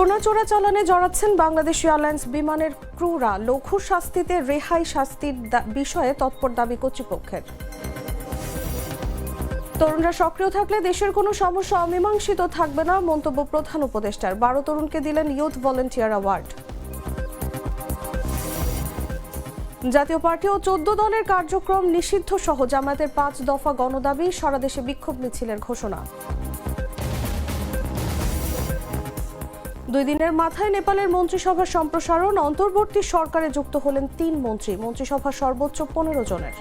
সোনা চোরাচালানে জড়াচ্ছেন বাংলাদেশ এয়ারলাইন্স বিমানের ক্রুরা। লঘু শাস্তিতে রেহাই শাস্তির বিষয়ে তৎপর দাবি কর্তৃপক্ষের। তরুণরা সক্রিয় থাকলে দেশের কোনো সমস্যা অমীমাংসিত থাকবে না, মন্তব্য প্রধান উপদেষ্টার। বারো তরুণকে দিলেন ইউথ ভলেন্টিয়ার অ্যাওয়ার্ড। জাতীয় পার্টি ও চোদ্দ দলের কার্যক্রম নিষিদ্ধ সহ জামায়াতের পাঁচ দফা গণদাবি, সারা দেশে বিক্ষোভ মিছিলের ঘোষণা। দুই দিনের মাথায় নেপালের মন্ত্রিসভার সম্প্রসারণ, অন্তর্বর্তী সরকারে যুক্ত হলেন তিন মন্ত্রী। মন্ত্রিসভা সর্বোচ্চ পনেরো জনের।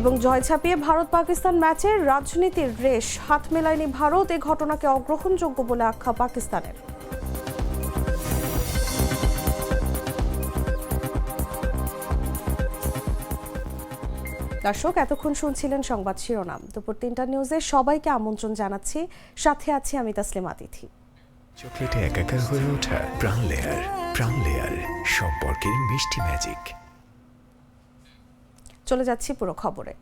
এবং জয় ছাপিয়ে ভারত পাকিস্তান ম্যাচের রাজনীতির রেশ হাত মেলায়নি ভারত। এ ঘটনাকে অগ্রহণযোগ্য বলে আখ্যা পাকিস্তানের। দর্শক এতক্ষণ শুনছিলেন সংবাদ শিরোনাম। দুপুর তিনটা নিউজে সবাইকে আমন্ত্রণ জানাচ্ছি। সাথে আছি আমি তাসলিম আতিথি। চকলেটে একাকার হয়ে ওঠা প্রাণ লেয়ার প্রাণ লেয়ার সম্পর্কের মিষ্টি ম্যাজিক। চলে যাচ্ছি পুরো খবরে।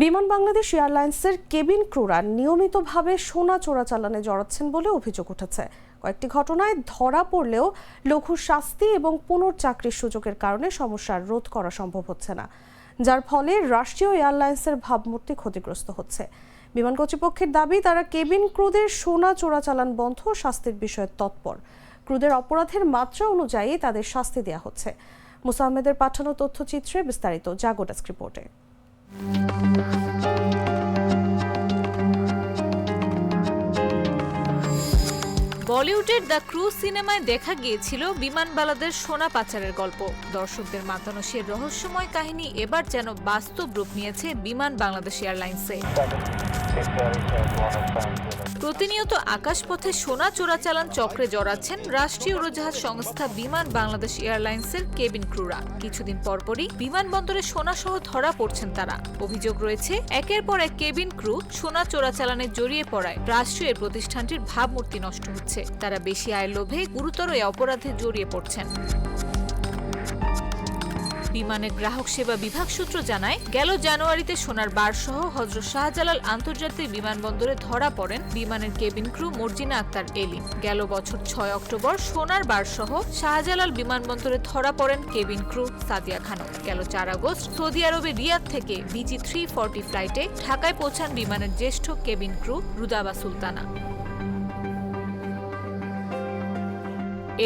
বিমান বাংলাদেশ এয়ারলাইন্সের কেবিন ক্রুরা নিয়মিতভাবে সোনা চোরাচালানে জড়াচ্ছেন বলে অভিযোগ উঠেছে। কয়েকটি ঘটনায় ধরা পড়লেও লঘু শাস্তি এবং পুনর্চাকরির সুযোগের কারণে সমস্যার রোধ করা সম্ভব হচ্ছে না। যার ফলে রাষ্ট্রীয় এয়ারলাইন্সের ভাবমূর্তি ক্ষতিগ্রস্ত হচ্ছে। বিমান কর্তৃপক্ষের দাবি, তারা কেবিন ক্রুদের সোনা চোরাচালান বন্ধ, শাস্তির বিষয়ে তৎপর। ক্রুদের অপরাধের মাত্রা অনুযায়ী তাদের শাস্তি দেওয়া হচ্ছে। মুসা আহমেদের পাঠানো তথ্যচিত্রে বিস্তারিত, জাগো ডেস্ক রিপোর্টে। বলিউডের দ্য ক্রু সিনেমায় দেখা গিয়েছিল বিমানবালাদের সোনা পাচারের গল্প। দর্শকদের মাতানো সে রহস্যময় কাহিনী এবার যেন বাস্তব রূপ নিয়েছে বিমান বাংলাদেশ এয়ারলাইন্সে। প্রতিনিয়ত আকাশপথে সোনা চোরাচালান চক্রে জড়াচ্ছেন রাষ্ট্রীয় উড়োজাহাজ সংস্থা বিমান বাংলাদেশ এয়ারলাইন্সের কেবিন ক্রুরা। কিছুদিন পরপরই বিমানবন্দরে সোনা সহ ধরা পড়ছেন তারা। অভিযোগ রয়েছে, একের পর এক কেবিন ক্রু সোনা চোরাচালানে জড়িয়ে পড়ায় রাষ্ট্রীয় প্রতিষ্ঠানটির ভাবমূর্তি নষ্ট হচ্ছে। তারা বেশি আয়ের লোভে গুরুতর এই অপরাধে জড়িয়ে পড়ছেন। বিমানের গ্রাহক সেবা বিভাগ সূত্র জানায়, গেল জানুয়ারিতে সোনার বার সহ হজরত শাহজালাল আন্তর্জাতিক বিমানবন্দরে ধরা পড়েন বিমানের কেবিন ক্রু মর্জিনা আক্তার এলিন গেল বছর ছয় অক্টোবর সোনার বার সহ শাহজালাল বিমানবন্দরে ধরা পড়েন কেবিন ক্রু সাদিয়া খানম। গেল চার আগস্ট সৌদি আরবের রিয়াদ থেকে বিজি থ্রি ফ্লাইটে ঢাকায় পৌঁছান বিমানের জ্যেষ্ঠ কেবিন ক্রু রুদাবা সুলতানা।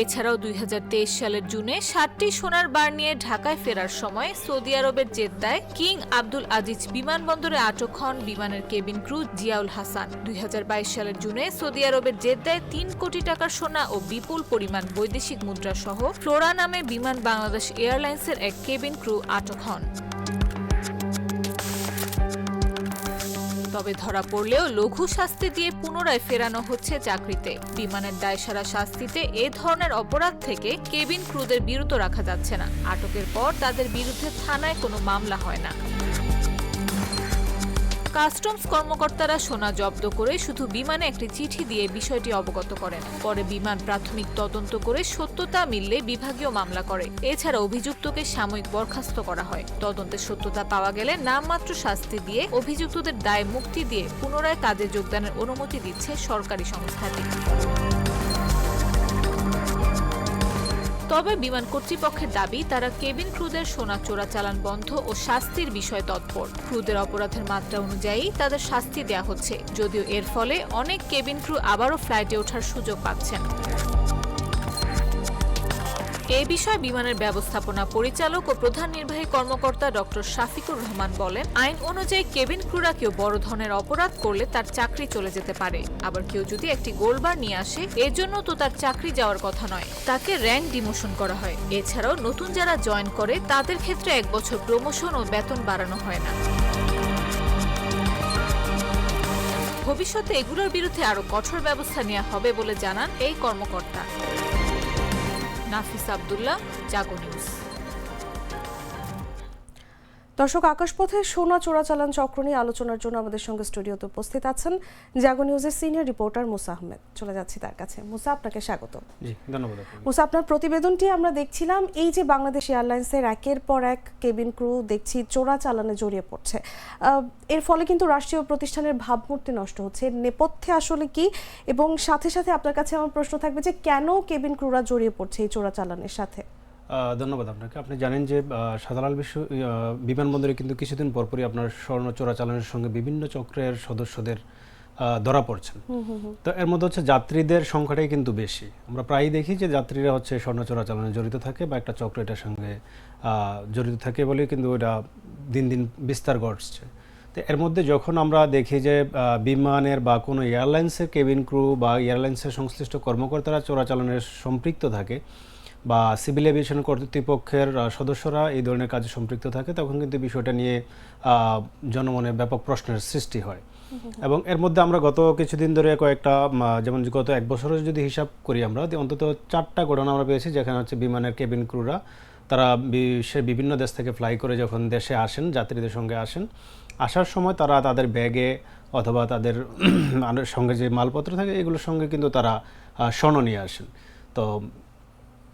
এছাড়াও দুই হাজার তেইশ সালের জুনে সাতটি সোনার বার নিয়ে ঢাকায় ফেরার সময় সৌদি আরবের জেদ্দায় কিং আব্দুল আজিজ বিমানবন্দরে আটক হন বিমানের কেবিন ক্রু জিয়াউল হাসান। দুই হাজার বাইশ সালের জুনে সৌদি আরবের জেদ্দায় তিন কোটি টাকার সোনা ও বিপুল পরিমাণ বৈদেশিক মুদ্রা সহ ফ্লোরা নামে বিমান বাংলাদেশ এয়ারলাইন্সের এক কেবিন ক্রু আটক হন। তবে ধরা পড়লেও লঘু শাস্তি দিয়ে পুনরায় ফেরানো হচ্ছে চাকরিতে। বিমানের দায়সারা শাস্তিতে এ ধরনের অপরাধ থেকে কেবিন ক্রুদের বিরত রাখা যাচ্ছে না। আটকের পর তাদের বিরুদ্ধে থানায় কোনো মামলা হয় না। কাস্টমস কর্মকর্তারা সোনা জব্দ করে শুধু বিমানে একটি চিঠি দিয়ে বিষয়টি অবগত করেন। পরে বিমান প্রাথমিক তদন্ত করে সত্যতা মিললে বিভাগীয় মামলা করে। এছাড়া অভিযুক্তকে সাময়িক বরখাস্ত করা হয়। তদন্তে সত্যতা পাওয়া গেলে নামমাত্র শাস্তি দিয়ে অভিযুক্তদের দায় মুক্তি দিয়ে পুনরায় কাজে যোগদানের অনুমতি দিচ্ছে সরকারি সংস্থাটি। তবে বিমান কর্তৃপক্ষের দাবি, তারা কেবিন ক্রুদের সোনা চোরাচালান বন্ধ ও শাস্তির বিষয়ে তৎপর। ক্রুদের অপরাধের মাত্রা অনুযায়ী তাদের শাস্তি দেওয়া হচ্ছে, যদিও এর ফলে অনেক কেবিন ক্রু আবারও ফ্লাইটে ওঠার সুযোগ পাচ্ছেন। এ বিষয়ে বিমানের ব্যবস্থাপনা পরিচালক ও প্রধান নির্বাহী কর্মকর্তা ডক্টর শাফিকুর রহমান বলেন, আইন অনুযায়ী কেবিন ক্রুরা কেউ বড় ধরনের অপরাধ করলে তার চাকরি চলে যেতে পারে। আবার কেউ যদি একটি গোলবার নিয়ে আসে, এর জন্য তো তার চাকরি যাওয়ার কথা নয়। তাকে র্যাঙ্ক ডিমোশন করা হয়। এছাড়াও নতুন যারা জয়েন করে, তাদের ক্ষেত্রে এক বছর প্রমোশন ও বেতন বাড়ানো হয় না। ভবিষ্যতে এগুলোর বিরুদ্ধে আরও কঠোর ব্যবস্থা নেওয়া হবে বলে জানান এই কর্মকর্তা। নাফিস আবদুল্লাহ জাগো নিউজ। দর্শক আকাশপথে সোনা চোরাচালান চক্র নিয়ে আলোচনার জন্য আমাদের সঙ্গে স্টুডিওতে উপস্থিত আছেন জাগো নিউজের সিনিয়র রিপোর্টার মুসা আহমেদ। চলে যাচ্ছি তার কাছে। মুসা আপনাকে স্বাগত। ধন্যবাদ মুসা আপনার প্রতিবেদনটি আমরা দেখছিলাম এই যে বাংলাদেশ এয়ারলাইন্সের একের পর এক কেবিন ক্রু দেখছি চোরা চালানে জড়িয়ে পড়ছে। এর ফলে কিন্তু রাষ্ট্রীয় প্রতিষ্ঠানের ভাবমূর্তি নষ্ট হচ্ছে। এর নেপথ্যে আসলে কি? এবং সাথে সাথে আপনার কাছে আমার প্রশ্ন থাকবে যে কেন কেবিন ক্রুরা জড়িয়ে পড়ছে এই চোরা চালানের সাথে? ধন্যবাদ আপনাকে। আপনি জানেন যে সাদালাল বিশ্ব বিমানবন্দরে কিন্তু কিছুদিন পরপরই আপনার স্বর্ণ চোরাচালানের সঙ্গে বিভিন্ন চক্রের সদস্যদের ধরা পড়ছেন। তো এর মধ্যে হচ্ছে যাত্রীদের সংখ্যাটাই কিন্তু বেশি। আমরা প্রায়ই দেখি যে যাত্রীরা হচ্ছে স্বর্ণ চোরাচালানে জড়িত থাকে বা একটা চক্র এটার সঙ্গে জড়িত থাকে বলে কিন্তু এটা দিন দিন বিস্তার ঘটছে। তো এর মধ্যে যখন আমরা দেখি যে বিমানের বা কোনো এয়ারলাইন্সের কেবিন ক্রু বা এয়ারলাইন্সের সংশ্লিষ্ট কর্মকর্তারা চোরাচালানের সম্পৃক্ত থাকে বা সিভিল এভিয়েশন কর্তৃপক্ষের সদস্যরা এই ধরনের কাজে সম্পৃক্ত থাকে, তখন কিন্তু বিষয়টা নিয়ে জনমনে ব্যাপক প্রশ্নের সৃষ্টি হয়। এবং এর মধ্যে আমরা গত কিছুদিন ধরে কয়েকটা যেমন গত এক বছরের যদি হিসাব করি আমরা অন্তত চারটা ঘটনা আমরা পেয়েছি, যেখানে হচ্ছে বিমানের কেবিন ক্রুরা তারা বিশ্বের বিভিন্ন দেশ থেকে ফ্লাই করে যখন দেশে আসেন, যাত্রীদের সঙ্গে আসেন, আসার সময় তারা তাদের ব্যাগে অথবা তাদের সঙ্গে যে মালপত্র থাকে, এগুলোর সঙ্গে কিন্তু তারা স্বর্ণ নিয়ে আসেন। তো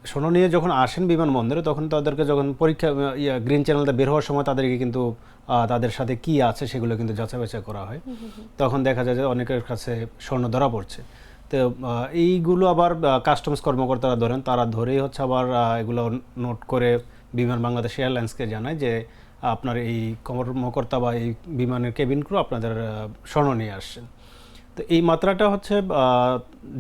স্বর্ণ নিয়ে যখন আসেন বিমানবন্দরে তখন তাদেরকে যখন পরীক্ষা ইয়া গ্রিন চ্যানেলটা বের হওয়ার সময় তাদেরকে কিন্তু তাদের সাথে কি আছে সেগুলো কিন্তু যাচাই বাছাই করা হয়। তখন দেখা যায় যে অনেকের কাছে স্বর্ণ ধরা পড়ছে। তো এইগুলো আবার কাস্টমস কর্মকর্তারা ধরেন তারা ধরেই হচ্ছে আবার এগুলো নোট করে বিমান বাংলাদেশ এয়ারলাইন্সকে জানায় যে আপনার এই কর্মকর্তা বা এই বিমানের কেবিন ক্রু আপনাদের স্বর্ণ নিয়ে আসছেন। তো এই মাত্রাটা হচ্ছে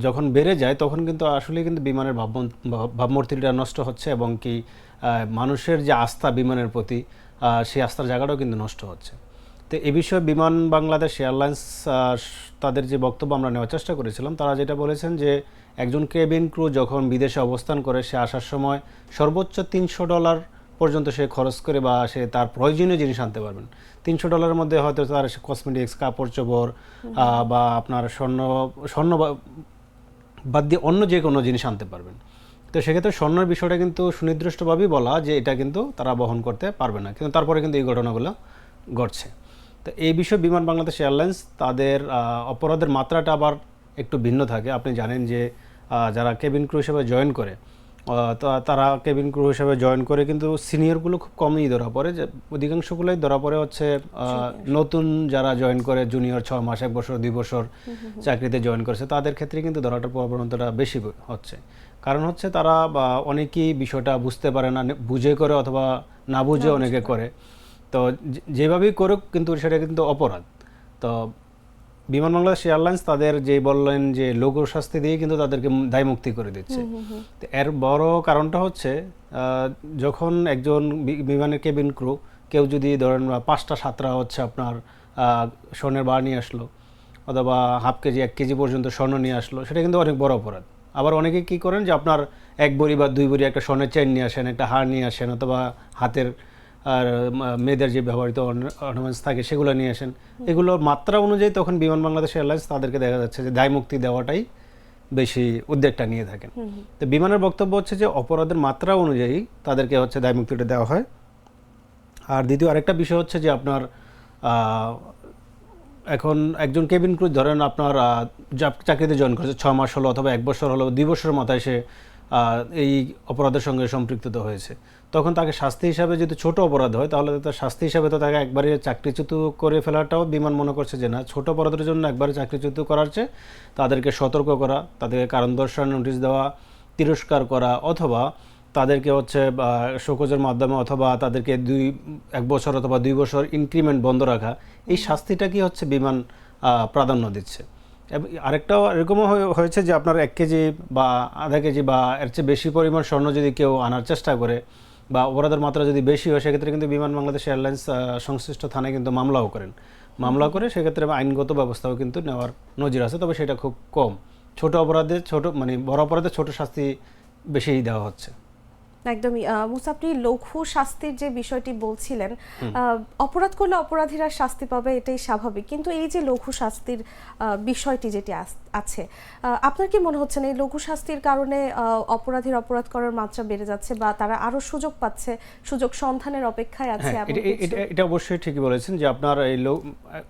যখন বেড়ে যায়, তখন কিন্তু আসলে কিন্তু বিমানের ভাব- ভাবমূর্তিটা নষ্ট হচ্ছে এবং কি মানুষের যে আস্থা বিমানের প্রতি সেই আস্থার জায়গাটাও কিন্তু নষ্ট হচ্ছে। তো এ বিষয়ে বিমান বাংলাদেশ এয়ারলাইন্স তাদের যে বক্তব্য আমরা নেওয়ার চেষ্টা করেছিলাম, তারা যেটা বলেছেন যে, একজন কেবিন ক্রু যখন বিদেশে অবস্থান করে, সে আসার সময় সর্বোচ্চ তিনশো ডলার পর্যন্ত সে খরচ করে বা সে তার প্রয়োজনীয় জিনিস আনতে পারবেন। তিনশো ডলারের মধ্যে হয়তো তার কসমেটিক্স কাপড় চোপড় বা আপনার স্বর্ণ স্বর্ণ বাদ দিয়ে অন্য যে কোনো জিনিস আনতে পারবেন। তো সেক্ষেত্রে স্বর্ণের বিষয়টা কিন্তু সুনির্দিষ্টভাবেই বলা যে এটা কিন্তু তারা বহন করতে পারবে না। কিন্তু তারপরে কিন্তু এই ঘটনাগুলো ঘটছে। তো এই বিষয়ে বিমান বাংলাদেশ এয়ারলাইন্স তাদের অপরাধের মাত্রাটা আবার একটু ভিন্ন থাকে। আপনি জানেন যে যারা কেবিন ক্রু হিসেবে জয়েন করে তারা কেবিন ক্রু হিসেবে জয়েন করে কিন্তু সিনিয়রগুলো খুব কমই ধরা পড়ে। যে অধিকাংশগুলোই ধরা পড়ে হচ্ছে নতুন যারা জয়েন করে জুনিয়র ছ মাস এক বছর দুই বছর চাকরিতে জয়েন করেছে তাদের ক্ষেত্রে কিন্তু ধরাটার প্রবণতাটা বেশি হচ্ছে। কারণ হচ্ছে তারা বা অনেকেই বিষয়টা বুঝতে পারে না বুঝে করে অথবা না বুঝে অনেকে করে। তো যেভাবেই করুক কিন্তু সেটা কিন্তু অপরাধ। তো বিমান বাংলাদেশ এয়ারলাইন্স তাদের যে বললেন যে লঘু শাস্তি দিয়ে কিন্তু তাদেরকে দায় মুক্তি করে দিচ্ছে। তো এর বড় কারণটা হচ্ছে যখন একজন বিমানের কেবিন ক্রু কেউ যদি ধরেন বা পাঁচটা সাতটা হচ্ছে আপনার স্বর্ণের বার নিয়ে আসলো অথবা হাফ কেজি এক কেজি পর্যন্ত স্বর্ণ নিয়ে আসলো সেটা কিন্তু অনেক বড় অপরাধ। আবার অনেকে কি করেন যে আপনার এক বড়ি বা দুই বড়ি একটা স্বর্ণের চেন নিয়ে আসেন একটা হার নিয়ে আসেন অথবা হাতের আর মেয়েদের যে ব্যবহৃত অর্নামেন্টস থাকে সেগুলো নিয়ে আসেন। এগুলোর মাত্রা অনুযায়ী তখন বিমান বাংলাদেশ এয়ারলাইন্স তাদেরকে দেখা যাচ্ছে যে দায় মুক্তি দেওয়াটাই বেশি উদ্যোগটা নিয়ে থাকেন। তো বিমানের বক্তব্য হচ্ছে যে অপরাধের মাত্রা অনুযায়ী তাদেরকে হচ্ছে দায় মুক্তিটা দেওয়া হয়। আর দ্বিতীয় আরেকটা বিষয় হচ্ছে যে আপনার এখন একজন কেবিন ক্রু ধরেন আপনার চাকরিতে জয়েন করেছে ছ মাস হলো অথবা এক বছর হলো দুই বছরের মাথায় সে আহ, এই অপরাধের সঙ্গে সম্পৃক্ত হয়েছে। তখন তাকে শাস্তি হিসাবে যদি ছোট অপরাধ হয়, তাহলে তার শাস্তি হিসাবে তো তাকে একবারে চাকরিচ্যুত করে ফেলাটাও বিমান মনে করছে যে না, ছোট অপরাধের জন্য একবারে চাকরিচ্যুত করার চেয়ে তাদেরকে সতর্ক করা, তাদেরকে কারণ দর্শান নোটিশ দেওয়া, তিরস্কার করা, অথবা তাদেরকে হচ্ছে শোকজের মাধ্যমে অথবা তাদেরকে দুই, এক বছর অথবা দুই বছর ইনক্রিমেন্ট বন্ধ রাখা, এই শাস্তিটা কি হচ্ছে বিমান প্রাধান্য দিচ্ছে? এবং আরেকটা এরকমও হয়ে- হয়েছে যে আপনার এক কেজি বা আধা কেজি বা এর চেয়ে বেশি পরিমাণ স্বর্ণ যদি কেউ আনার চেষ্টা করে বা অপরাধের মাত্রা যদি বেশি হয়, সেক্ষেত্রে কিন্তু বিমান বাংলাদেশ এয়ারলাইন্স সংশ্লিষ্ট থানায় কিন্তু মামলাও করেন। মামলা করে সেক্ষেত্রে আইনগত ব্যবস্থাও কিন্তু নেওয়ার নজির আছে, তবে সেটা খুব কম। ছোট অপরাধে ছোট মানে বড় অপরাধে ছোট শাস্তি বেশি দেওয়া হচ্ছে। একদমই আহ, মুসা আপনি লঘু শাস্তির যে বিষয়টি বলছিলেন অপরাধ করলে অপরাধীরা শাস্তি পাবে এটাই স্বাভাবিক। কিন্তু এই যে লঘু শাস্তির বিষয়টি যেটি আছে আপনার কি মনে হচ্ছে না এই লঘু শাস্তির কারণে অপরাধীর অপরাধ করার মাত্রা বেড়ে যাচ্ছে বা তারা আরও সুযোগ পাচ্ছে সুযোগ সন্ধানের অপেক্ষায় আছে হ্যাঁ এটা- অবশ্যই ঠিকই বলেছেন যে আপনার এই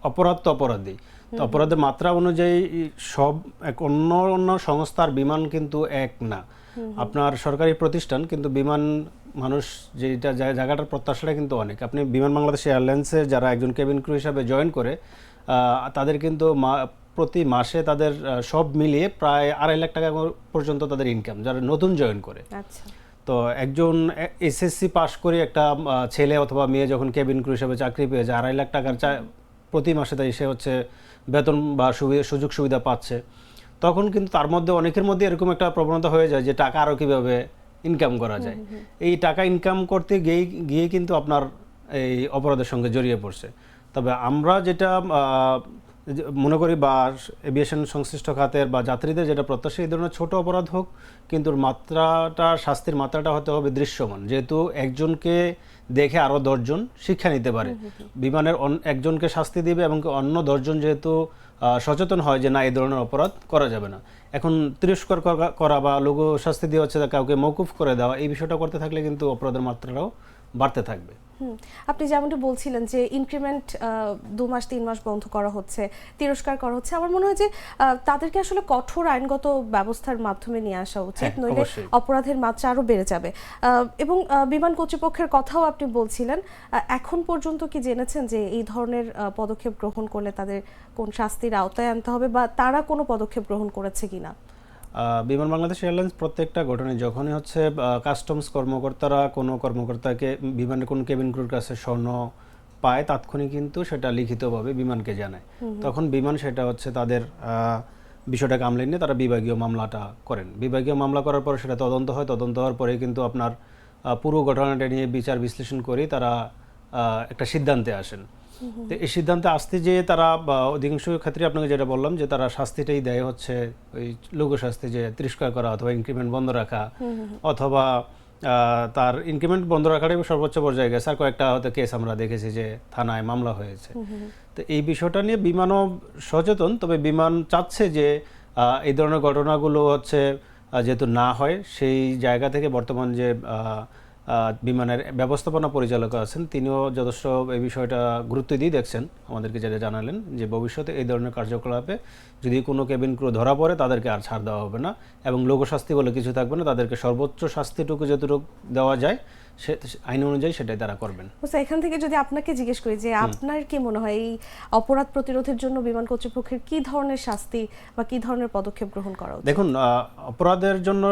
অপরাধ তো অপরাধী। তো অপরাধের মাত্রা অনুযায়ী সব এক অন্য অন্য সংস্থার বিমান কিন্তু এক না। আপনার সরকারি প্রতিষ্ঠান কিন্তু বিমান মানুষ যেটা জায়গাটার প্রত্যাশাটা কিন্তু অনেক। আপনি বিমান বাংলাদেশ এয়ারলাইন্সে যারা একজন কেবিন ক্রু হিসাবে জয়েন করে তাদের কিন্তু প্রতি মাসে তাদের সব মিলিয়ে প্রায় আড়াই লাখ টাকা পর্যন্ত তাদের ইনকাম যারা নতুন জয়েন করে। আচ্ছা। তো একজন এসএসসি পাশ করে একটা ছেলে অথবা মেয়ে যখন কেবিন ক্রু হিসেবে চাকরি পেয়ে যায় আড়াই লাখ টাকার প্রতি মাসে তাই সে হচ্ছে বেতন বা সুবিধা সুযোগ সুবিধা পাচ্ছে। তখন কিন্তু তার মধ্যে অনেকের মধ্যে এরকম একটা প্রবণতা হয়ে যায় যে টাকা আরও কীভাবে ইনকাম করা যায়। এই টাকা ইনকাম করতে গিয়ে গিয়ে কিন্তু আপনার এই অপরাধের সঙ্গে জড়িয়ে পড়ছে। তবে আমরা যেটা মনে করি বা এভিয়েশন সংশ্লিষ্ট খাতের বা যাত্রীদের যেটা প্রত্যাশা এই ধরনের ছোট অপরাধ হোক কিন্তু মাত্রাটা শাস্তির মাত্রাটা হতে হবে দৃশ্যমান। যেহেতু একজনকে দেখে আরও দশজন শিক্ষা নিতে পারে। বিমানের একজনকে শাস্তি দিবে এবং অন্য দশজন যেহেতু সচেতন হয় যে না এই ধরনের অপরাধ করা যাবে না। এখন তিরস্কার করা- বা লঘু শাস্তি দেওয়া হচ্ছে কাউকে মৌকুফ করে দেওয়া এই বিষয়টা করতে থাকলে কিন্তু অপরাধের মাত্রাটাও বাড়তে থাকবে। আপনি যেমনটি বলছিলেন যে ইনক্রিমেন্ট দু মাস তিন মাস বন্ধ করা হচ্ছে তিরস্কার করা হচ্ছে আমার মনে হয় যে তাদেরকে আসলে কঠোর আইনগত ব্যবস্থার মাধ্যমে নিয়ে আসা উচিত হ্যাঁ, নইলে অপরাধের মাত্রা আরও বেড়ে যাবে। আহ, এবং বিমান কর্তৃপক্ষের কথাও আপনি বলছিলেন এখন পর্যন্ত কি জেনেছেন যে এই ধরনের পদক্ষেপ গ্রহণ করলে তাদের কোন শাস্তির আওতায় আনতে হবে বা তারা কোনো পদক্ষেপ গ্রহণ করেছে কিনা? বিমান বাংলাদেশ এয়ারলাইন্স প্রত্যেকটা ঘটনায় যখনই হচ্ছে কাস্টমস কর্মকর্তারা কোনো কর্মকর্তাকে বিমানের কোনো কেবিন ক্রুর কাছে স্বর্ণ পায় তাৎক্ষণিক কিন্তু সেটা লিখিতভাবে বিমানকে জানায়। তখন বিমান সেটা হচ্ছে তাদের বিষয়টাকে আমলে নিয়ে তারা বিভাগীয় মামলাটা করেন। বিভাগীয় মামলা করার পরে সেটা তদন্ত হয় তদন্ত হওয়ার পরে কিন্তু আপনার পুরো ঘটনাটা নিয়ে বিচার বিশ্লেষণ করে তারা একটা সিদ্ধান্তে আসেন। তো এই সিদ্ধান্তে আসতে যেয়ে তারা অধিকাংশ ক্ষেত্রে আপনাকে যেটা বললাম যে তারা শাস্তিটাই দেয় হচ্ছে ওই লঘু শাস্তি যে তিরস্কার করা অথবা ইনক্রিমেন্ট বন্ধ রাখা অথবা তার ইনক্রিমেন্ট বন্ধ রাখাটাই সর্বোচ্চ পর্যায়ে গেছে। আর কয়েকটা হয়তো কেস আমরা দেখেছি যে থানায় মামলা হয়েছে। তো এই বিষয়টা নিয়ে বিমানও সচেতন তবে বিমান চাচ্ছে যে আহ, এই ধরনের ঘটনাগুলো হচ্ছে যেহেতু না হয় সেই জায়গা থেকে বর্তমান যে বিমানের ব্যবস্থাপনা পরিচালক আছেন। তিনিও যথেষ্ট এই বিষয়টা গুরুত্ব দিয়ে দেখছেন। আমাদেরকে যেটা জানালেন যে ভবিষ্যতে এই ধরনের কার্যকলাপে যদি কোনো কেবিন ক্রু ধরা পড়ে, তাদেরকে আর ছাড় দেওয়া হবে না। এবং লোকশাস্তি বলে কিছু থাকবে না। তাদেরকে সর্বোচ্চ শাস্তিটুকু যতটুকু দেওয়া যায় সে আইন অনুযায়ী সেটাই তারা করবেন। বুঝতে এখান থেকে যদি আপনাকে জিজ্ঞেস করি যে আপনার কি মনে হয় এই অপরাধ প্রতিরোধের জন্য বিমান কর্তৃপক্ষের কি ধরনের শাস্তি বা কি ধরনের পদক্ষেপ গ্রহণ করা উচিত? দেখুন অপরাধের জন্য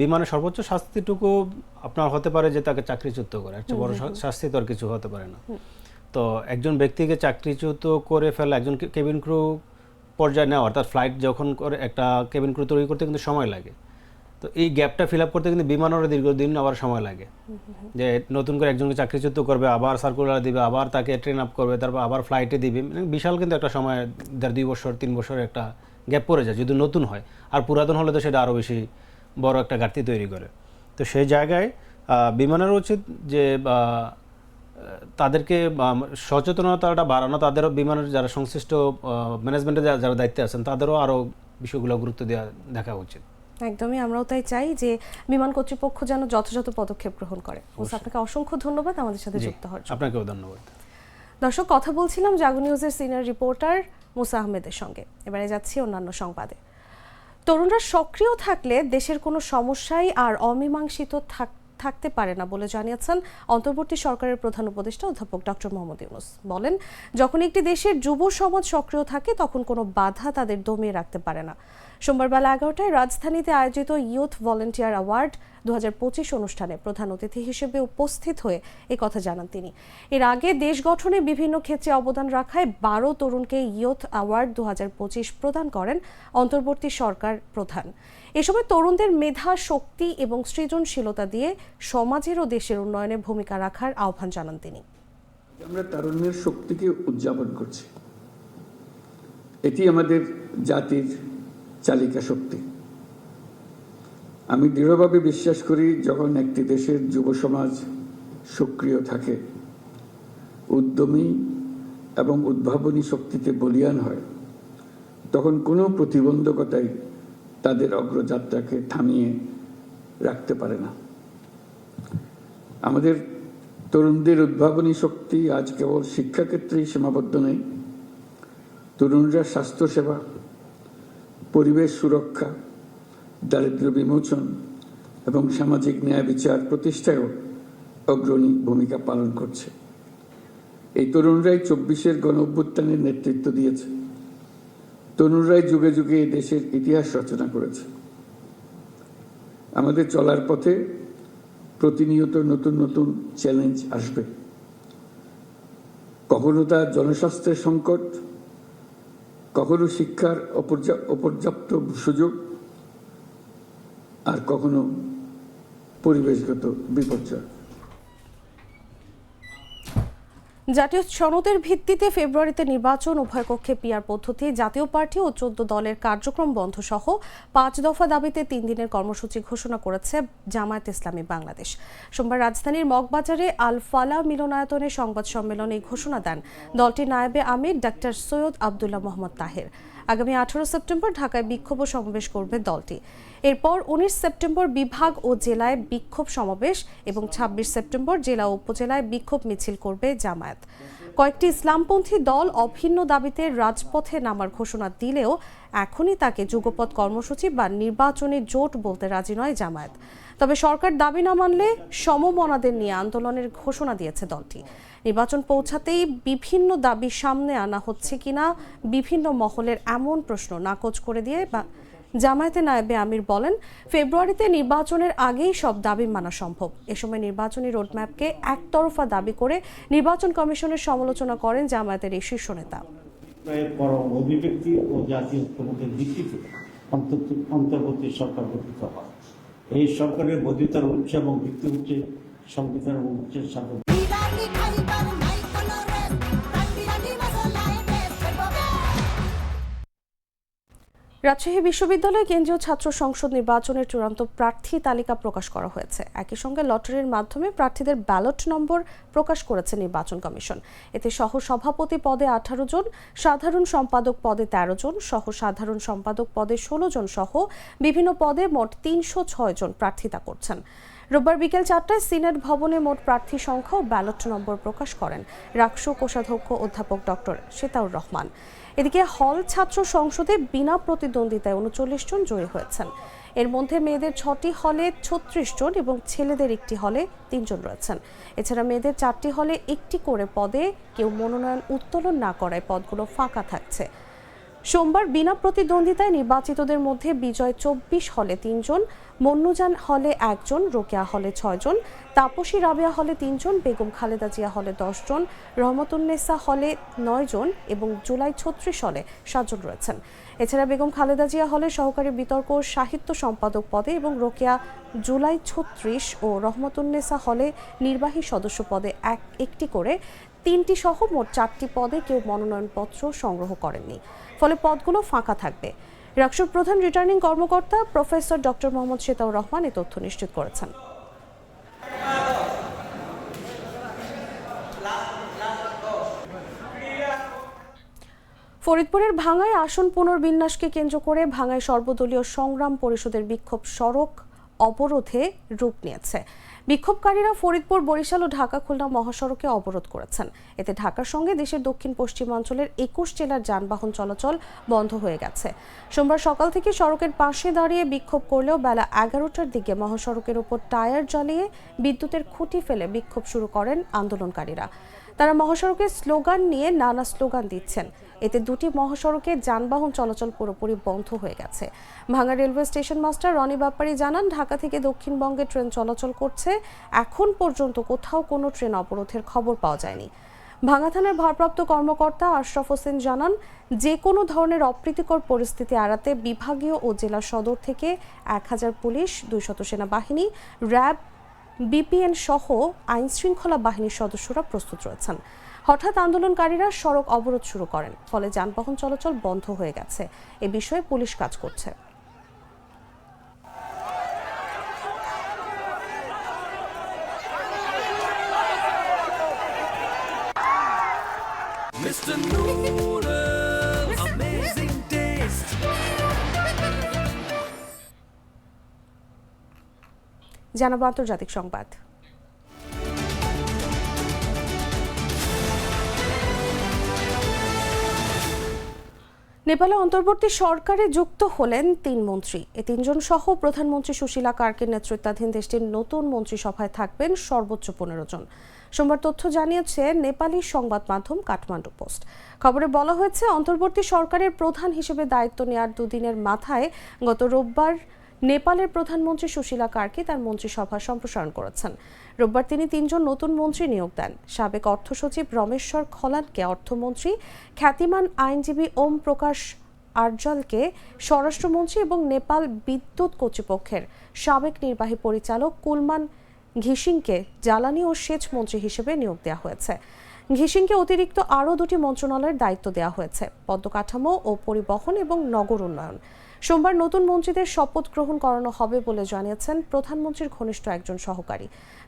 বিমানের সর্বোচ্চ শাস্তিটুকু আপনার হতে পারে যে তাকে চাকরিচ্যুত করে। একটা বড় শাস্তি তো আর কিছু হতে পারে না। তো একজন ব্যক্তিকে চাকরিচ্যুত করে ফেলা একজন কেবিন ক্রু পর্যায়ে নেওয়ার তার ফ্লাইট যখন করে একটা কেবিন ক্রু তৈরি করতে কিন্তু সময় লাগে। তো এই গ্যাপটা ফিল আপ করতে কিন্তু বিমানেরও দীর্ঘদিন আবার সময় লাগে। যে নতুন করে একজনকে চাকরিচ্যুত করবে, আবার সার্কুলার দিবে, আবার তাকে ট্রেন আপ করবে, তারপর আবার ফ্লাইটে দিবে। মানে বিশাল কিন্তু একটা সময়, দেড় দুই বছর, তিন বছর একটা গ্যাপ পড়ে যায় যদি নতুন হয়। আর পুরাতন হলে তো সেটা আরও বেশি বড় একটা ঘাটতি তৈরি করে। তো সেই জায়গায় বিমানের উচিত যে তাদেরকে সচেতনতাটা বাড়ানো, তাদেরও বিমানের যারা সংশ্লিষ্ট ম্যানেজমেন্টে যারা দায়িত্বে আছেন, তাদেরও আরও বিষয়গুলো গুরুত্ব দেওয়া দেখা উচিত। একদমই আমরাও তাই চাই যে বিমান কর্তৃপক্ষ যেন যথাযথ পদক্ষেপ গ্রহণ করে। আপনাকে অসংখ্য ধন্যবাদ আমাদের সাথে যুক্ত হওয়ার জন্য। আপনাকেও ধন্যবাদ। দর্শক কথা বলছিলাম জাগো নিউজের সিনিয়র রিপোর্টার মুসা আহমেদের সঙ্গে। এবারে যাচ্ছি অন্যান্য সংবাদে। তরুণরা সক্রিয় থাকলে দেশের কোনো সমস্যাই আর অমীমাংসিত থাক- থাকতে পারে না বলে জানিয়েছেন অন্তর্বর্তী সরকারের প্রধান উপদেষ্টা অধ্যাপক ডক্টর মোহাম্মদ ইউনুস। বলেন যখন একটি দেশের যুব সমাজ সক্রিয় থাকে তখন কোনো বাধা তাদের দমিয়ে রাখতে পারে না। সোমবার বেলা এগারোটায় রাজধানীতে আয়োজিত ইয়ুথ ভলেন্টিয়ার অ্যাওয়ার্ড দু অনুষ্ঠানে প্রধান অতিথি হিসেবে উপস্থিত হয়ে কথা জানান তিনি। এর আগে দেশ গঠনে বিভিন্ন ক্ষেত্রে অবদান রাখায় বারো তরুণকে ইয়ুথ অ্যাওয়ার্ড দু প্রদান করেন অন্তর্বর্তী সরকার প্রধান। এ সময় তরুণদের মেধা, শক্তি এবং সৃজনশীলতা দিয়ে সমাজের ও দেশের উন্নয়নে ভূমিকা রাখার আহ্বান জানান তিনি। আমরা তারুণ্যের শক্তিকে উদযাপন করছি। এটি আমাদের জাতির চালিকা শক্তি। আমি দৃঢ়ভাবে বিশ্বাস করি, যখন একটি দেশের যুব সমাজ সক্রিয় থাকে, উদ্যমী এবং উদ্ভাবনী শক্তিতে বলিয়ান হয়, তখন কোনো প্রতিবন্ধকতাই তাদের অগ্রযাত্রাকে থামিয়ে রাখতে পারে না। আমাদের তরুণদের উদ্ভাবনী শক্তি আজ কেবল শিক্ষাক্ষেত্রেই সীমাবদ্ধ নেই তরুণরা স্বাস্থ্যসেবা পরিবেশ সুরক্ষা, দারিদ্র্য বিমোচন এবং সামাজিক ন্যায় বিচার প্রতিষ্ঠায়ও অগ্রণী ভূমিকা পালন করছে। এই তরুণরাই চব্বিশের গণ অভ্যুত্থানের নেতৃত্ব দিয়েছে। তরুণরাই যুগে যুগে দেশের ইতিহাস রচনা করেছে। আমাদের চলার পথে প্রতিনিয়ত নতুন নতুন চ্যালেঞ্জ আসবে। কখনো তা জনস্বাস্থ্যের সংকট কখনো শিক্ষার অপর্যা- অপর্যাপ্ত সুযোগ আর কখনো পরিবেশগত বিপর্যয়। জাতীয় সনদের ভিত্তিতে ফেব্রুয়ারিতে নির্বাচন, উভয় কক্ষে পিয়ার পদ্ধতি, জাতীয় পার্টি ও চোদ্দ দলের কার্যক্রম বন্ধ সহ পাঁচ দফা দাবিতে তিন দিনের কর্মসূচি ঘোষণা করেছে জামায়াত ইসলামী বাংলাদেশ। সোমবার রাজধানীর মগবাজারে আল ফালা মিলনায়তনে সংবাদ সম্মেলনে ঘোষণা দেন দলটির নায়েবে আমির ডাক্তার সৈয়দ আবদুল্লাহ মোহাম্মদ তাহের। আগামী আঠারো সেপ্টেম্বর ঢাকায় বিক্ষোভ সমাবেশ করবে দলটি। এরপর উনিশ সেপ্টেম্বর বিভাগ ও জেলায় বিক্ষোভ সমাবেশ এবং ছাব্বিশ সেপ্টেম্বর জেলা উপজেলায় বিক্ষোভ মিছিল করবে জামায়াত। কয়েকটি ইসলামপন্থী দল অভিন্ন দাবিতে রাজপথে নামার ঘোষণা দিলেও এখনই তাকে যুগপৎ কর্মসূচি বা নির্বাচনী জোট বলতে রাজি নয় জামায়াত। তবে সরকার দাবি না মানলে সমমনাদের নিয়ে আন্দোলনের ঘোষণা দিয়েছে দলটি। নির্বাচন পৌঁছাতেই বিভিন্ন দাবি সামনে আনা হচ্ছে কিনা, বিভিন্ন মহলের এমন প্রশ্ন নাকচ করে দিয়ে বা জামায়াতে নায়েবে আমির বলেন ফেব্রুয়ারিতে নির্বাচনের আগেই সব দাবি মানা সম্ভব। এ সময় নির্বাচনী রোডম্যাপকে একতরফা দাবি করে নির্বাচন কমিশনের সমালোচনা করেন জামায়াতের এই শীর্ষ নেতা। অভিব্যক্তি ও জাতীয় ঐক্যমতের ভিত্তিতে অন্তর্বর্তী সরকার গঠিত হয়। এই সরকারের বৈধতার উৎস এবং ভিত্তি হচ্ছে সংবিধান উচ্চের রাজশাহী বিশ্ববিদ্যালয় কেন্দ্রীয় ছাত্র সংসদ নির্বাচনের চূড়ান্ত প্রার্থী তালিকা প্রকাশ করা হয়েছে। একই সঙ্গে লটারির মাধ্যমে প্রার্থীদের ব্যালট নম্বর প্রকাশ করেছে নির্বাচন কমিশন। এতে সহ সভাপতি পদে আঠারো জন, সাধারণ সম্পাদক পদে ১৩ জন সহ সাধারণ সম্পাদক পদে ষোলো জন সহ বিভিন্ন পদে মোট তিনশো ছয় জন প্রার্থিতা করছেন। রোববার বিকেল চারটায় সিনেট ভবনে মোট প্রার্থী সংখ্যা ও ব্যালট নম্বর প্রকাশ করেন রাকসু কোষাধ্যক্ষ অধ্যাপক ডক্টর সেতাউর রহমান। এদিকে হল ছাত্র সংসদে বিনা প্রতিদ্বন্দ্বিতায় উনচল্লিশ জন জয়ী হয়েছেন। এর মধ্যে মেয়েদের ছটি হলে ছত্রিশ জন এবং ছেলেদের একটি হলে তিনজন রয়েছেন। এছাড়া মেয়েদের চারটি হলে একটি করে পদে কেউ মনোনয়ন উত্তোলন না করায় পদগুলো ফাঁকা থাকছে। সোমবার বিনা প্রতিদ্বন্দ্বিতায় নির্বাচিতদের মধ্যে বিজয় চব্বিশ হলে তিনজন, মন্নুজান হলে একজন, রোকেয়া হলে ছয়জন, তাপসী রাবেয়া হলে তিনজন, বেগম খালেদা জিয়া হলে দশজন রহমতুন্নেসা হলে নয় জন এবং জুলাই ছত্রিশ হলে সাতজন রয়েছেন। এছাড়া বেগম খালেদা জিয়া হলে সহকারী বিতর্ক সাহিত্য সম্পাদক পদে এবং রোকেয়া জুলাই ছত্রিশ ও রহমতুন্নেসা হলে নির্বাহী সদস্য পদে এক একটি করে তিনটি সহ মোট চারটি পদে কেউ মনোনয়নপত্র সংগ্রহ করেননি। ফলে পদগুলো ফাঁকা থাকবে। রাকসুর প্রধান রিটার্নিং কর্মকর্তা প্রফেসর ডক্টর মোহাম্মদ সেতাউর রহমান এই তথ্য নিশ্চিত করেছেন। ফরিদপুরের ভাঙায় আসন পুনর্বিন্যাসকে কেন্দ্র করে ভাঙায় সর্বদলীয় সংগ্রাম পরিষদের বিক্ষোভ সড়ক অবরোধে রূপ নিয়েছে। বিক্ষোভকারীরা ফরিদপুর, বরিশাল ও ঢাকা খুলনা মহাসড়কে অবরোধ করেছেন। এতে ঢাকার সঙ্গে দেশের দক্ষিণ পশ্চিমাঞ্চলের একুশ জেলার যানবাহন চলাচল বন্ধ হয়ে গেছে। সোমবার সকাল থেকে সড়কের পাশে দাঁড়িয়ে বিক্ষোভ করলেও বেলা এগারোটার দিকে মহাসড়কের ওপর টায়ার জ্বালিয়ে বিদ্যুতের খুঁটি ফেলে বিক্ষোভ শুরু করেন আন্দোলনকারীরা। তারা মহাসড়কে স্লোগান নিয়ে নানা স্লোগান দিচ্ছেন। এতে দুটি মহাসড়কে যানবাহন চলাচল পুরোপুরি বন্ধ হয়ে গেছে। Bhanga railway station master Roni Bappari জানান, ঢাকা থেকে দক্ষিণবঙ্গে ট্রেন চলাচল করছে। এখন পর্যন্ত কোথাও কোনো ট্রেন অবরোধের খবর পাওয়া যায়নি। ভাঙা থানার ভারপ্রাপ্ত কর্মকর্তা আশরাফ হোসেন জানান, যে কোনো ধরনের অপ্রীতিকর পরিস্থিতি এড়াতে বিভাগীয় ও জেলা সদর থেকে এক হাজার পুলিশ দুইশত সেনাবাহিনী, র্যাব বিপিএন সহ আইন শৃঙ্খলা বাহিনীর সদস্যরা প্রস্তুত রয়েছেন হঠাৎ আন্দোলনকারীরা সড়ক অবরোধ শুরু করেন, ফলে যানবাহন চলাচল বন্ধ হয়ে গেছে এ বিষয়ে পুলিশ কাজ করছে Mr. Noon. জানাব আন্তর্জাতিক সংবাদ। নেপালে অন্তর্বর্তী সরকারে যুক্ত হলেন তিন মন্ত্রী। এ তিনজন সহ প্রধানমন্ত্রী সুশীলা কার্কের নেতৃত্বাধীন দেশটির নতুন মন্ত্রিসভায় থাকবেন সর্বোচ্চ পনেরো জন। সোমবার তথ্য জানিয়েছে নেপালি সংবাদ মাধ্যম কাঠমান্ডু পোস্ট। খবরে বলা হয়েছে, অন্তর্বর্তী সরকারের প্রধান হিসেবে দায়িত্ব নেওয়ার দুদিনের মাথায় গত রোববার নেপালের প্রধানমন্ত্রী সুশীলা কার্কি তার মন্ত্রিসভা সম্প্রসারণ করেছেন। রোববার তিনি তিনজন নতুন মন্ত্রী নিয়োগ দেন। সাবেক অর্থ সচিব রমেশ্বর খলানকে অর্থমন্ত্রী, খ্যাতিমান আইনজীবী ওম প্রকাশ আরজালকে স্বরাষ্ট্রমন্ত্রী এবং নেপাল বিদ্যুৎ কর্তৃপক্ষের সাবেক নির্বাহী পরিচালক কুলমান ঘিসিংকে জ্বালানি ও সেচ মন্ত্রী হিসেবে নিয়োগ দেওয়া হয়েছে। ঘিসিংকে অতিরিক্ত আরও দুটি মন্ত্রণালয়ের দায়িত্ব দেওয়া হয়েছে। পদ্মকাঠামো ও পরিবহন এবং নগর উন্নয়ন। সোমবার নতুন মন্ত্রীদের শপথ গ্রহণ করানো হবে বলে জানিয়েছেন প্রধানমন্ত্রীর ঘনিষ্ঠ একজন সহকারী।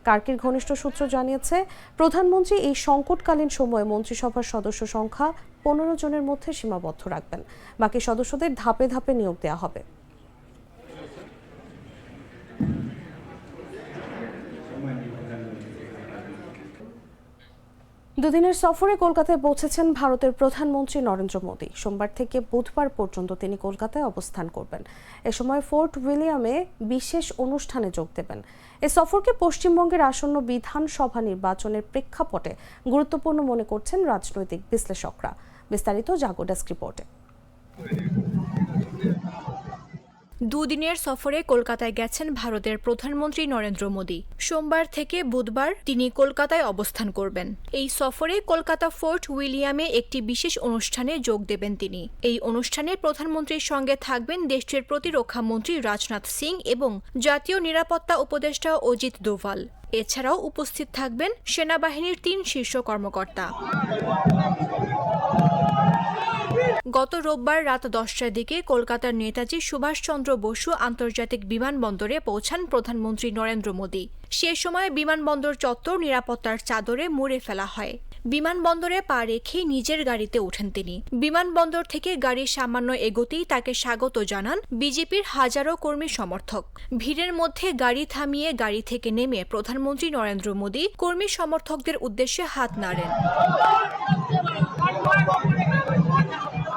কার্কির ঘনিষ্ঠ সূত্র জানিয়েছে, প্রধানমন্ত্রী এই সংকটকালীন সময়ে মন্ত্রিসভার সদস্য সংখ্যা পনেরো জনের মধ্যে সীমাবদ্ধ রাখবেন। বাকি সদস্যদের ধাপে ধাপে নিয়োগ দেওয়া হবে। দুদিনের সফরে কলকাতায় পৌঁছেছেন ভারতের প্রধানমন্ত্রী নরেন্দ্র মোদী। সোমবার থেকে বুধবার পর্যন্ত তিনি কলকাতায় অবস্থান করবেন। এ সময় ফোর্ট উইলিয়ামে বিশেষ অনুষ্ঠানে যোগ দেবেন। এ সফরকে পশ্চিমবঙ্গের আসন্ন বিধানসভা নির্বাচনের প্রেক্ষাপটে গুরুত্বপূর্ণ মনে করছেন রাজনৈতিক বিশ্লেষকরা। বিস্তারিত জাগো ডেস্ক রিপোর্টে। দুদিনের সফরে কলকাতায় গেছেন ভারতের প্রধানমন্ত্রী নরেন্দ্র মোদী। সোমবার থেকে বুধবার তিনি কলকাতায় অবস্থান করবেন। এই সফরে কলকাতা ফোর্ট উইলিয়ামে একটি বিশেষ অনুষ্ঠানে যোগ দেবেন তিনি। এই অনুষ্ঠানে প্রধানমন্ত্রীর সঙ্গে থাকবেন দেশটির প্রতিরক্ষা মন্ত্রী রাজনাথ সিং এবং জাতীয় নিরাপত্তা উপদেষ্টা অজিত দোভাল। এছাড়াও উপস্থিত থাকবেন সেনাবাহিনীর তিন শীর্ষ কর্মকর্তা। গত রোববার রাত দশটার দিকে কলকাতার নেতাজি সুভাষচন্দ্র বসু আন্তর্জাতিক বিমানবন্দরে পৌঁছান প্রধানমন্ত্রী নরেন্দ্র মোদী। সে সময় বিমানবন্দর চত্বর নিরাপত্তার চাদরে মুড়ে ফেলা হয়। বিমানবন্দরে পা রেখে নিজের গাড়িতে ওঠেন তিনি। বিমানবন্দর থেকে গাড়ি সামান্য এগোতেই তাকে স্বাগত জানান বিজেপির হাজারো কর্মী সমর্থক। ভিড়ের মধ্যে গাড়ি থামিয়ে গাড়ি থেকে নেমে প্রধানমন্ত্রী নরেন্দ্র মোদী কর্মী সমর্থকদের উদ্দেশ্যে হাত নাড়েন।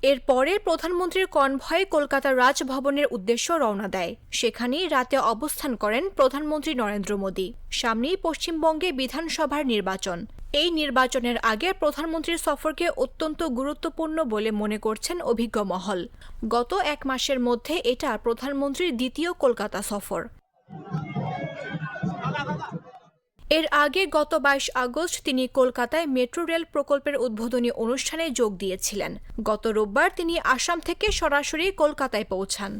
এরপরে প্রধানমন্ত্রীর কনভয় কলকাতার রাজভবনের উদ্দেশ্য রওনা দেয়। সেখানেই রাতে অবস্থান করেন প্রধানমন্ত্রী নরেন্দ্র মোদী। সামনেই পশ্চিমবঙ্গে বিধানসভার নির্বাচন। এই নির্বাচনের আগে প্রধানমন্ত্রীর সফরকে অত্যন্ত গুরুত্বপূর্ণ বলে মনে করছেন অভিজ্ঞ মহল। গত এক মাসের মধ্যে এটা প্রধানমন্ত্রীর দ্বিতীয় কলকাতা সফর। এর আগে গত বাইশ আগস্ট তিনি কলকাতায় মেট্রো রেল প্রকল্পের উদ্বোধনী অনুষ্ঠানে যোগ দিয়েছিলেন। গত রোববার তিনি আসাম থেকে সরাসরি কলকাতায় পৌঁছান।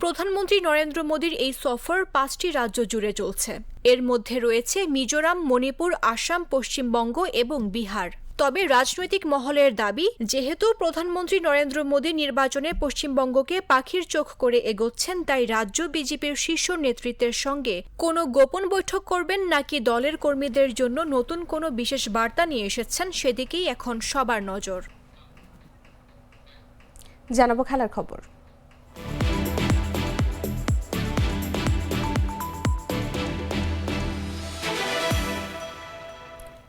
প্রধানমন্ত্রী নরেন্দ্র মোদীর এই সফর পাঁচটি রাজ্য জুড়ে চলছে। এর মধ্যে রয়েছে মিজোরাম, মণিপুর, আসাম, পশ্চিমবঙ্গ এবং বিহার। তবে রাজনৈতিক মহলের দাবি, যেহেতু প্রধানমন্ত্রী নরেন্দ্র মোদী নির্বাচনে পশ্চিমবঙ্গকে পাখির চোখ করে এগোচ্ছেন, তাই রাজ্য বিজেপির শীর্ষ নেতৃত্বের সঙ্গে কোনো গোপন বৈঠক করবেন নাকি দলের কর্মীদের জন্য নতুন কোনো বিশেষ বার্তা নিয়ে এসেছেন সেদিকেই এখন সবার নজর। জানাব খেলার খবর।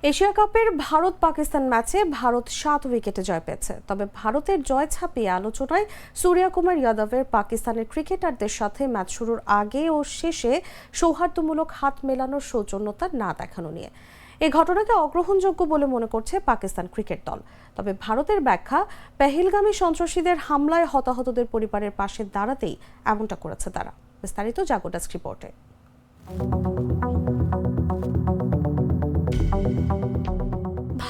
এশিয়া কাপের ভারত পাকিস্তান ম্যাচে ভারত সাত উইকেটে জয় পেয়েছে। তবে ভারতের জয় ছাপিয়ে আলোচনায় সূর্যা কুমার যাদবের পাকিস্তানের ক্রিকেটারদের সাথে ম্যাচ শুরুর আগে ও শেষে সৌহার্দ্যমূলক হাত মেলানোর সৌজন্যতা না দেখানো নিয়ে। এ ঘটনাকে অগ্রহণযোগ্য বলে মনে করছে পাকিস্তান ক্রিকেট দল। তবে ভারতের ব্যাখ্যা, পেহেলগামী সন্ত্রাসীদের হামলায় হতাহতদের পরিবারের পাশে দাঁড়াতেই এমনটা করেছে তারা। বিস্তারিত জাগোডাস্ক রিপোর্টে।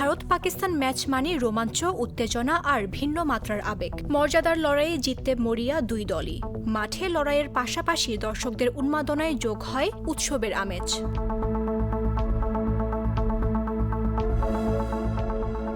ভারত পাকিস্তান ম্যাচ মানে রোমাঞ্চ, উত্তেজনা আর ভিন্ন মাত্রার আবেগ। মর্যাদার লড়াইয়ে জিততে মরিয়া দুই দলই। মাঠে লড়াইয়ের পাশাপাশি দর্শকদের উন্মাদনায় যোগ হয় উৎসবের আমেজ।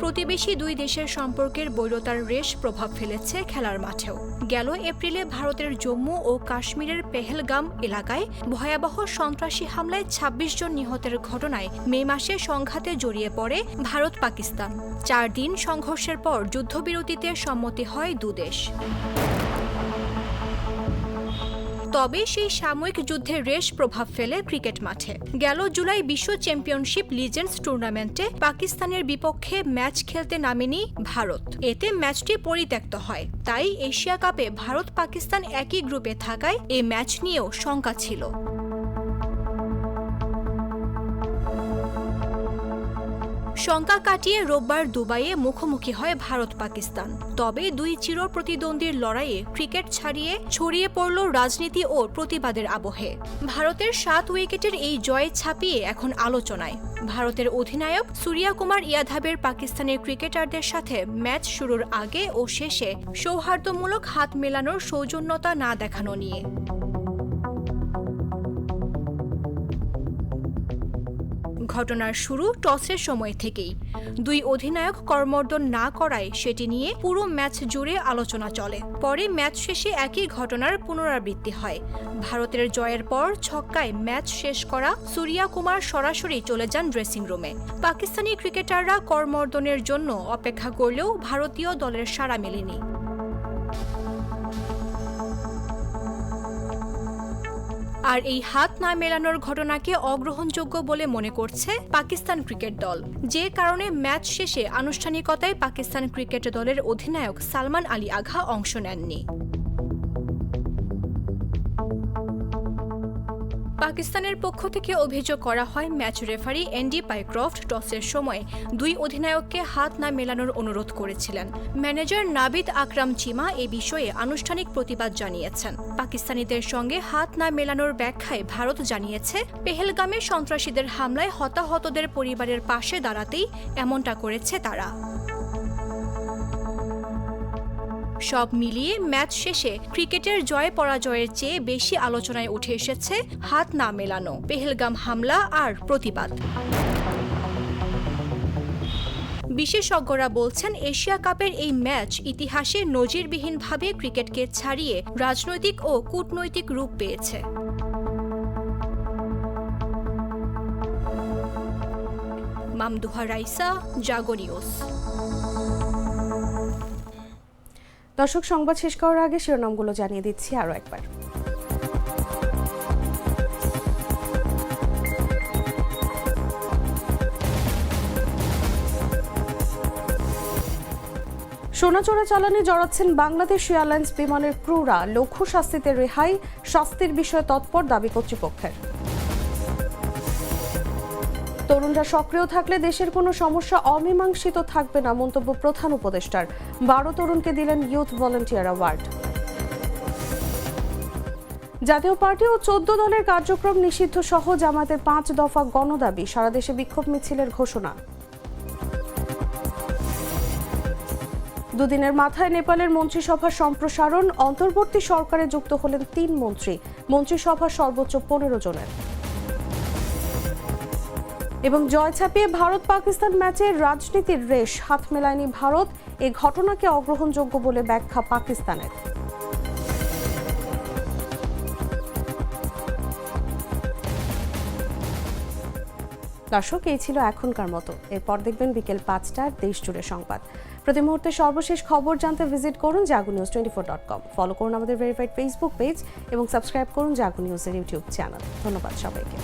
প্রতিবেশী দুই দেশের সম্পর্কের বৈরতার রেশ প্রভাব ফেলেছে খেলার মাঠেও। গেল এপ্রিলে ভারতের জম্মু ও কাশ্মীরের পেহেলগাম এলাকায় ভয়াবহ সন্ত্রাসী হামলায় ২৬ জন নিহতের ঘটনায় মে মাসে সংঘাতে জড়িয়ে পড়ে ভারত পাকিস্তান। চার দিন সংঘর্ষের পর যুদ্ধবিরতিতে সম্মতি হয় দুদেশ তবে সেই সাময়িক যুদ্ধের রেশ প্রভাব ফেলে ক্রিকেট মাঠে। গেল জুলাই বিশ্ব চ্যাম্পিয়নশিপ লিজেন্ডস টুর্নামেন্টে পাকিস্তানের বিপক্ষে ম্যাচ খেলতে নামেনি ভারত। এতে ম্যাচটি পরিত্যক্ত হয়। তাই এশিয়া কাপে ভারত পাকিস্তান একই গ্রুপে থাকায় এ ম্যাচ নিয়েও শঙ্কা ছিল। শঙ্কা কাটিয়ে রোববার দুবাইয়ে মুখোমুখি হয় ভারত পাকিস্তান। তবে দুই চির প্রতিদ্বন্দ্বীর লড়াইয়ে ক্রিকেট ছাড়িয়ে ছড়িয়ে পড়ল রাজনীতি ও প্রতিবাদের আবহে। ভারতের সাত উইকেটের এই জয় ছাপিয়ে এখন আলোচনায়। ভারতের অধিনায়ক সূর্যা কুমার ইয়াধাবের পাকিস্তানের ক্রিকেটারদের সাথে ম্যাচ শুরুর আগে ও শেষে সৌহার্দ্যমূলক হাত মেলানোর সৌজন্যতা না দেখানো নিয়ে। ঘটনার শুরু টসের সময় থেকেই। দুই অধিনায়ক কর্মর্দন না করায় সেটি নিয়ে পুরো ম্যাচ জুড়ে আলোচনা চলে। পরে ম্যাচ শেষে একই ঘটনার পুনরাবৃত্তি হয়। ভারতের জয়ের পর ছক্কায় ম্যাচ শেষ করা সুরিয়া কুমার সরাসরি চলে যান ড্রেসিং রুমে। পাকিস্তানি ক্রিকেটাররা কর্মর্দনের জন্য অপেক্ষা করলেও ভারতীয় দলের সাড়া মেলেনি। আর এই হাত না মেলানোর ঘটনাকে অগ্রহণযোগ্য বলে মনে করছে পাকিস্তান ক্রিকেট দল। যে কারণে ম্যাচ শেষে আনুষ্ঠানিকতায় পাকিস্তান ক্রিকেট দলের অধিনায়ক সালমান আলী আঘা অংশ নেননি। পাকিস্তানের পক্ষ থেকে অভিযোগ করা হয়, ম্যাচ রেফারি এন্ডি পাইক্রফট টসের সময় দুই অধিনায়ককে হাত না মেলানোর অনুরোধ করেছিলেন। ম্যানেজার নাবিদ আকরাম চিমা এ বিষয়ে আনুষ্ঠানিক প্রতিবাদ জানিয়েছেন। পাকিস্তানিদের সঙ্গে হাত না মেলানোর ব্যাখ্যায় ভারত জানিয়েছে, পেহেলগামে সন্ত্রাসীদের হামলায় হতাহতদের পরিবারের পাশে দাঁড়াতেই এমনটা করেছে তারা। সব মিলিয়ে ম্যাচ শেষে ক্রিকেটের জয় পরাজয়ের চেয়ে বেশি আলোচনায় উঠে এসেছে হাত না মেলানো, পেহেলগাম হামলা আর প্রতিবাদ। বিশেষজ্ঞরা বলছেন এশিয়া কাপের এই ম্যাচ ইতিহাসে নজিরবিহীনভাবে ক্রিকেটকে ছাড়িয়ে রাজনৈতিক ও কূটনৈতিক রূপ পেয়েছে। মামদুহা রাইসা জাগরিওস দর্শক, সংবাদ শেষ করার আগে শিরোনামগুলো জানিয়ে দিচ্ছি আরও একবার। সোনা চোরাচালানে জড়াচ্ছেন বাংলাদেশ এয়ারলাইন্স বিমানের ক্রুরা, লঘু শাস্তিতে রেহাই, শাস্তির বিষয়ে তৎপর দাবি কর্তৃপক্ষের। তরুণরা সক্রিয় থাকলে দেশের কোনো সমস্যা অমীমাংসিত থাকবে না, মন্তব্য প্রধান উপদেষ্টার। বারো তরুণকে দিলেন ইউথ ভলেন্টিয়ার অ্যাওয়ার্ড। জাতীয় পার্টি ও চোদ্দ দলের কার্যক্রম নিষিদ্ধ সহ জামায়াতের পাঁচ দফা গণদাবি, সারা দেশে বিক্ষোভ মিছিলের ঘোষণা। দুদিনের মাথায় নেপালের মন্ত্রিসভার সম্প্রসারণ, অন্তর্বর্তী সরকারে যুক্ত হলেন তিন মন্ত্রী। মন্ত্রিসভার সর্বোচ্চ পনেরো জনের। এবং জয় ছাপিয়ে ভারত পাকিস্তান ম্যাচের রাজনীতির রেশ হাত মেলায়নি ভারত। এ ঘটনাকে অগ্রহণযোগ্য বলে ব্যাখ্যা পাকিস্তানের। দর্শক, এই ছিল এখনকার মতো। এরপর দেখবেন বিকেল পাঁচটার দেশ জুড়ে সংবাদ। প্রতি মুহূর্তে সর্বশেষ খবর জানতে ভিজিট করুন Jago news twenty four dot com. Follow করুন আমাদের ভেরিফাইড ফেসবুক পেজ এবং সাবস্ক্রাইব করুন জাগু নিউজের ইউটিউব চ্যানেল। ধন্যবাদ সবাইকে।